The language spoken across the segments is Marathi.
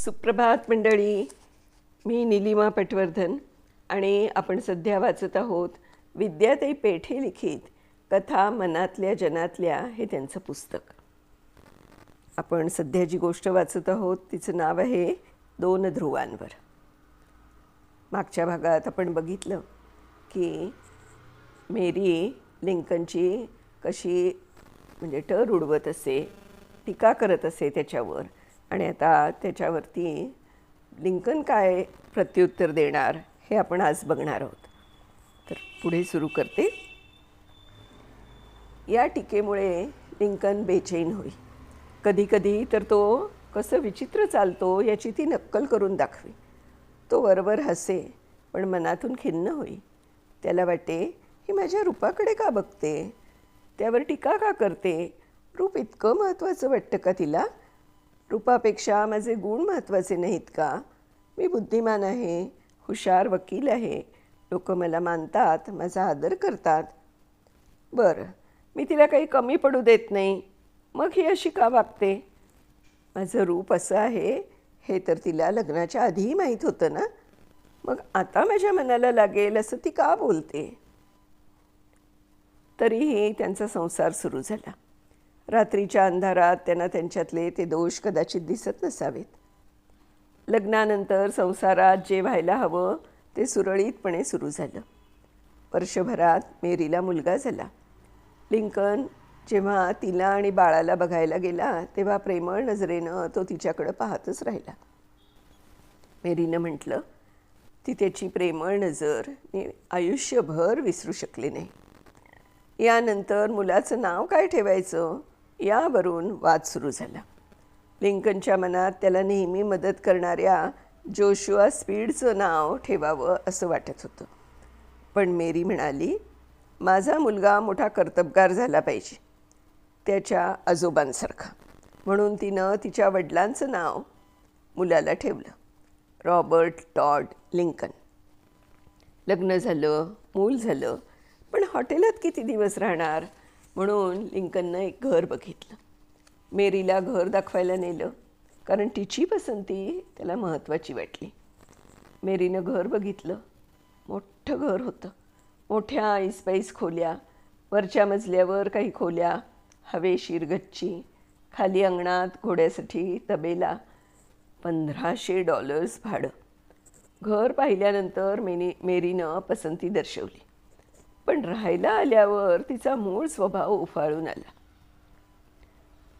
सुप्रभात मंडळी. मी निलिमा पटवर्धन आणि आपण सध्या वाचत आहोत विद्याताई पेठे लिखित कथा मनातल्या जनातल्या हे त्यांचं पुस्तक. आपण सध्या जी गोष्ट वाचत आहोत तिचं नाव आहे दोन ध्रुवांवर. मागच्या भागात आपण बघितलं की मेरी लिंकनची कशी म्हणजे टर उडवत असे टीका करत असे त्याच्यावर. आणि आता त्याच्यावरती लिंकन काय प्रत्युत्तर देणार हे आपण आज बघणार आहोत. तर पुढे सुरू करते. या टीकेमुळे लिंकन बेचैन होई कधीकधी तर तो कसं विचित्र चालतो याची ती नक्कल करून दाखवी. तो वरवर हसे पण मनातून खिन्न होई त्याला वाटे ही माझ्या रूपाकडे का बघते? त्यावर टीका का करते? रूप इतकं महत्त्वाचं वाटतं का तिला? रूपापेक्षा माझे गुण महत्त्वाचे नाहीत का? मी बुद्धिमान आहे हुशार वकील आहे. लोक मला मानतात माझा आदर करतात. बरं मी तिला काही कमी पडू देत नाही. मग ही अशी का वागते? माझं रूप असं आहे हे तर तिला लग्नाच्या आधीही माहीत होतं ना? मग आता माझ्या मनाला लागेल असं ती का बोलते? तरीही त्यांचा संसार सुरू झाला. रात्रीच्या अंधारात त्यांना त्यांच्यातले ते दोष कदाचित दिसत नसावेत. लग्नानंतर संसारात जे व्हायला हवं ते सुरळीतपणे सुरू झालं. वर्षभरात मेरीला मुलगा झाला. लिंकन जेव्हा तिला आणि बाळाला बघायला गेला तेव्हा प्रेमळ नजरेनं तो तिच्याकडं पाहतच राहिला. मेरीनं म्हटलं ती त्याची प्रेमळ नजर मी आयुष्यभर विसरू शकले नाही. यानंतर मुलाचं नाव काय ठेवायचं? यावरून वाद सुरू झाला. लिंकनच्या मनात त्याला नेहमी मदत करणाऱ्या जोशुआ स्पीडचं नाव ठेवावं असं वाटत होतं. पण मेरी म्हणाली माझा मुलगा मोठा कर्तबगार झाला पाहिजे त्याच्या आजोबांसारखा. म्हणून तिनं तिच्या वडिलांचं नाव मुलाला ठेवलं रॉबर्ट टॉड लिंकन. लग्न झालं मूल झालं पण हॉटेलात किती दिवस राहणार? म्हणून लिंकननं एक घर बघितलं. मेरीला घर दाखवायला नेलं. कारण तिची पसंती त्याला महत्त्वाची वाटली. मेरीनं घर बघितलं. मोठं घर होतं. मोठ्या आईसपाईस खोल्या वरच्या मजल्यावर काही खोल्या हवेशीर गच्ची खाली अंगणात घोड्यासाठी तबेला पंधराशे डॉलर्स भाडं. घर पाहिल्यानंतर मेनी मेरीनं पसंती दर्शवली. पण राहायला आल्यावर तिचा मूळ स्वभाव उफाळून आला.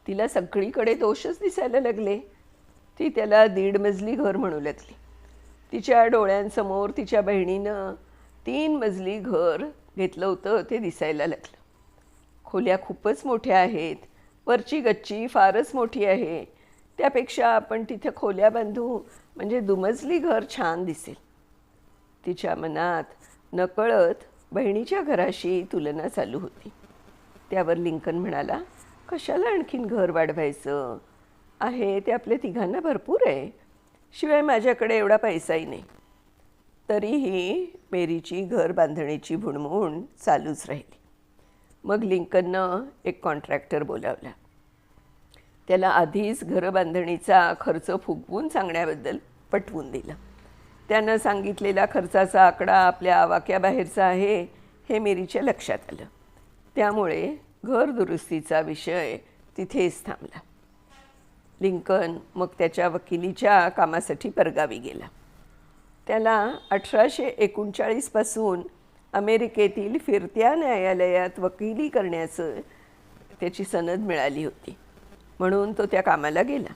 तिला सगळीकडे दोषच दिसायला लागले. ती त्याला दीड मजली घर म्हणू लागली. तिच्या डोळ्यांसमोर तिच्या बहिणीनं तीन मजली घर घेतलं होतं ते दिसायला लागलं. खोल्या खूपच मोठ्या आहेत वरची गच्ची फारच मोठी आहे. त्यापेक्षा आपण तिथं खोल्या बांधू म्हणजे दुमजली घर छान दिसेल. तिच्या मनात नकळत बहिणीच्या घराशी तुलना चालू होती. त्यावर लिंकन म्हणाला कशाला आणखीन घर वाढवायचं? आहे ते आपल्या तिघांना भरपूर आहे. शिवाय माझ्याकडे एवढा पैसाही नाही. तरीही मेरीची घर बांधणीची भुणमुण चालूच राहिली. मग लिंकननं एक कॉन्ट्रॅक्टर बोलावला. त्याला आधीच घर बांधणीचा खर्च फुगवून सांगण्याबद्दल पटवून दिलं. त्यानं सांगितलेला खर्चाचा आकडा आपल्या आवाक्याबाहेरचा आहे हे मेरीच्या लक्षात आलं. त्यामुळे घर दुरुस्तीचा विषय तिथेच थांबला. लिंकन मग त्याच्या वकिलीच्या कामासाठी परगावी गेला. त्याला अठराशे एकोणचाळीसपासून अमेरिकेतील फिरत्या न्यायालयात वकिली करण्याचं त्याची सनद मिळाली होती. म्हणून तो त्या कामाला गेला.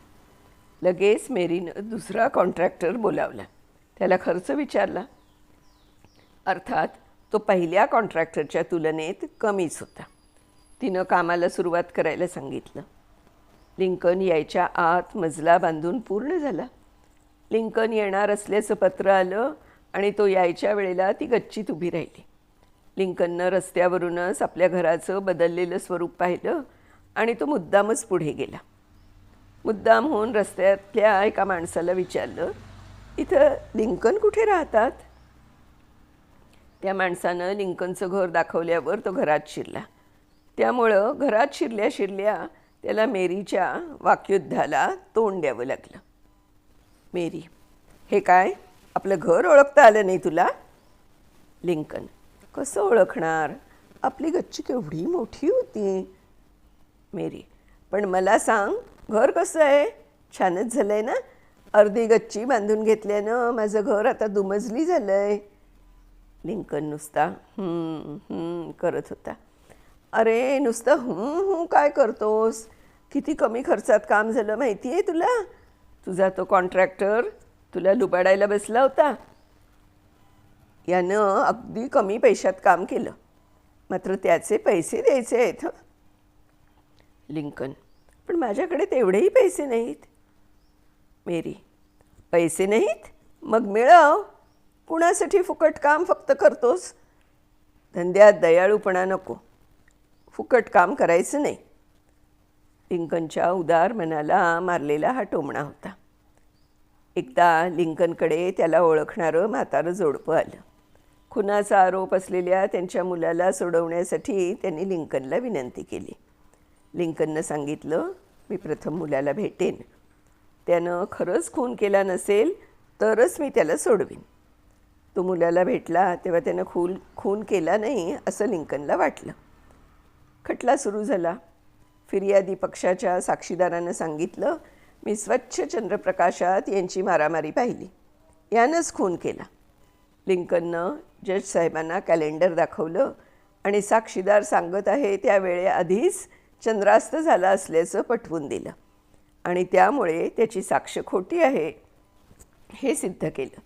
लगेच मेरीनं दुसरा कॉन्ट्रॅक्टर बोलावला. त्याला खर्च विचारला. अर्थात तो पहिल्या कॉन्ट्रॅक्टरच्या तुलनेत कमीच होता. तिनं कामाला सुरुवात करायला सांगितलं. लिंकन यायच्या आत मजला बांधून पूर्ण झाला. लिंकन येणार असल्याचं पत्र आलं आणि तो यायच्या वेळेला ती गच्चीत उभी राहिली. लिंकननं रस्त्यावरूनच आपल्या घराचं बदललेलं स्वरूप पाहिलं आणि तो मुद्दामच पुढे गेला. मुद्दाम होऊन रस्त्यातल्या एका माणसाला विचारलं इथं लिंकन कुठे राहतात? त्या माणसानं लिंकनचं घर दाखवल्यावर तो घरात शिरला. त्यामुळं घरात शिरल्या शिरल्या त्याला मेरीच्या वाक्युद्धाला तोंड द्यावं लागलं. मेरी हे काय? आपलं घर ओळखता आलं नाही तुला? लिंकन कसं ओळखणार? आपली गच्ची केवढी मोठी होती. मेरी पण मला सांग घर कसं आहे? छानच झालं आहे ना? अर्धी गच्ची बांधून घेतल्यानं माझं घर आता दुमजली झालं आहे लिंकन नुसता करत होता. अरे नुसतं हूं हूं काय करतोस? किती कमी खर्चात काम झालं माहिती आहे तुला? तुझा तो कॉन्ट्रॅक्टर तुला लुबाडायला बसला होता. यानं अगदी कमी पैशात काम केलं. मात्र त्याचे पैसे द्यायचे आहेत हं. लिंकन पण माझ्याकडे तेवढेही पैसे नाहीत. मेरी पैसे नाहीत मग मिळव. कुणासाठी फुकट काम फक्त करतोस. धंद्यात दयाळूपणा नको. फुकट काम करायचं नाही. लिंकनच्या उदार मनाला मारलेला हा टोमणा होता. एकदा लिंकनकडे त्याला ओळखणारं म्हातारं जोडपं आलं. खुनाचा आरोप असलेल्या त्यांच्या मुलाला सोडवण्यासाठी त्यांनी लिंकनला विनंती केली. लिंकननं सांगितलं मी प्रथम मुलाला भेटेन. त्यानं खरंच खून केला नसेल तरच मी त्याला सोडवीन. तो मुलाला भेटला तेव्हा त्यानं खून खून केला नाही असं लिंकनला वाटलं. खटला सुरू झाला. फिर्यादी पक्षाच्या साक्षीदारानं सांगितलं मी स्वच्छ चंद्रप्रकाशात यांची मारामारी पाहिली. यानंच खून केला. लिंकननं जज साहेबांना कॅलेंडर दाखवलं आणि साक्षीदार सांगत आहे त्यावेळेआधीच चंद्रास्त झाला असल्याचं पटवून दिलं. आणि त्यामुळे त्याची साक्ष खोटी आहे. हे सिद्ध केलं.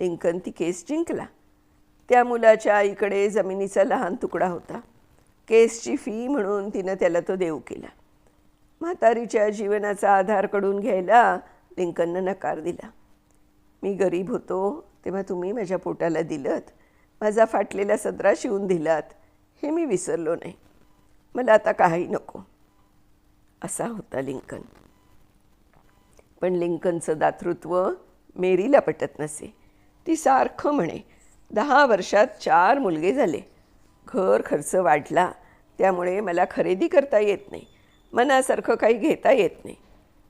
लिंकन ती केस जिंकला. त्या मुलाच्या आईकडे जमिनीचा लहान तुकडा होता. केसची फी म्हणून तिनं त्याला तो देऊ केला. म्हातारीच्या जीवनाचा आधारकडून घ्यायला लिंकननं नकार दिला. मी गरीब होतो तेव्हा तुम्ही माझ्या पोटाला दिलत माझा फाटलेला सदरा शिवून दिलात हे मी विसरलो नाही. मला आता काही नको. असा होता लिंकन. पण लिंकनचं दातृत्व मेरीला पटत नसे. ती सारखं म्हणे दहा वर्षात चार मुलगे झाले. घर खर्च वाढला त्यामुळे मला खरेदी करता येत नाही. मनासारखं काही घेता येत नाही.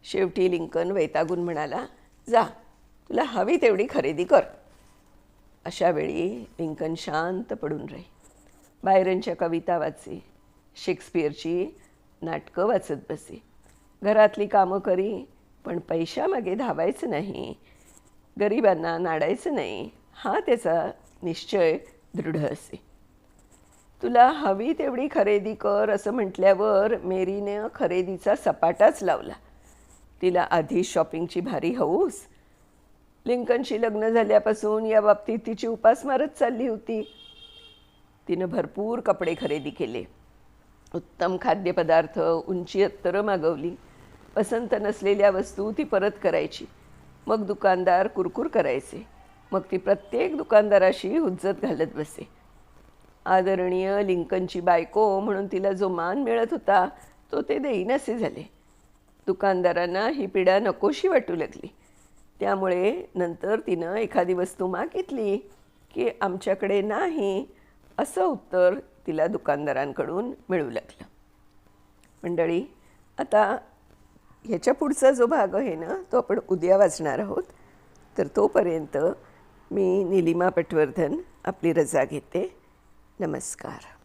शेवटी लिंकन वैतागून म्हणाला जा तुला हवी तेवढी खरेदी कर. अशा वेळी लिंकन शांत पडून राही बायरनच्या कविता वाचे शेक्सपियरची नाटकं वाचत बसे. घरातली कामं करी पण पैशामागे धावायचं नाही. गरिबांना नाडायचं नाही. हा त्याचा निश्चय दृढ असे. तुला हवी तेवढी खरेदी कर असं म्हटल्यावर मेरीने खरेदीचा सपाटाच लावला. तिला आधी शॉपिंगची भारी हौस. लिंकनशी लग्न झाल्यापासून या बाबतीत तिची उपासमारच चालली होती. तिनं भरपूर कपडे खरेदी केले. उत्तम खाद्यपदार्थ उंची अत्तरं मागवली. पसंत नसलेल्या वस्तू ती परत करायची. मग दुकानदार कुरकुर करायचे. मग ती प्रत्येक दुकानदाराशी हुज्जत घालत बसे. आदरणीय लिंकनची बायको म्हणून तिला जो मान मिळत होता तो ते देईनासे झाले. दुकानदारांना ही पिढा नकोशी वाटू लागली. त्यामुळे नंतर तिनं एखादी वस्तू मागितली की आमच्याकडे नाही असं उत्तर तिला दुकानदारांकडून मिळू लागलं. मंडळी आता ह्याच्या पुढचा जो भाग आहे ना तो आपण उद्या वाचणार आहोत. तर तोपर्यंत मी निलिमा पटवर्धन आपली रजा घेते. नमस्कार.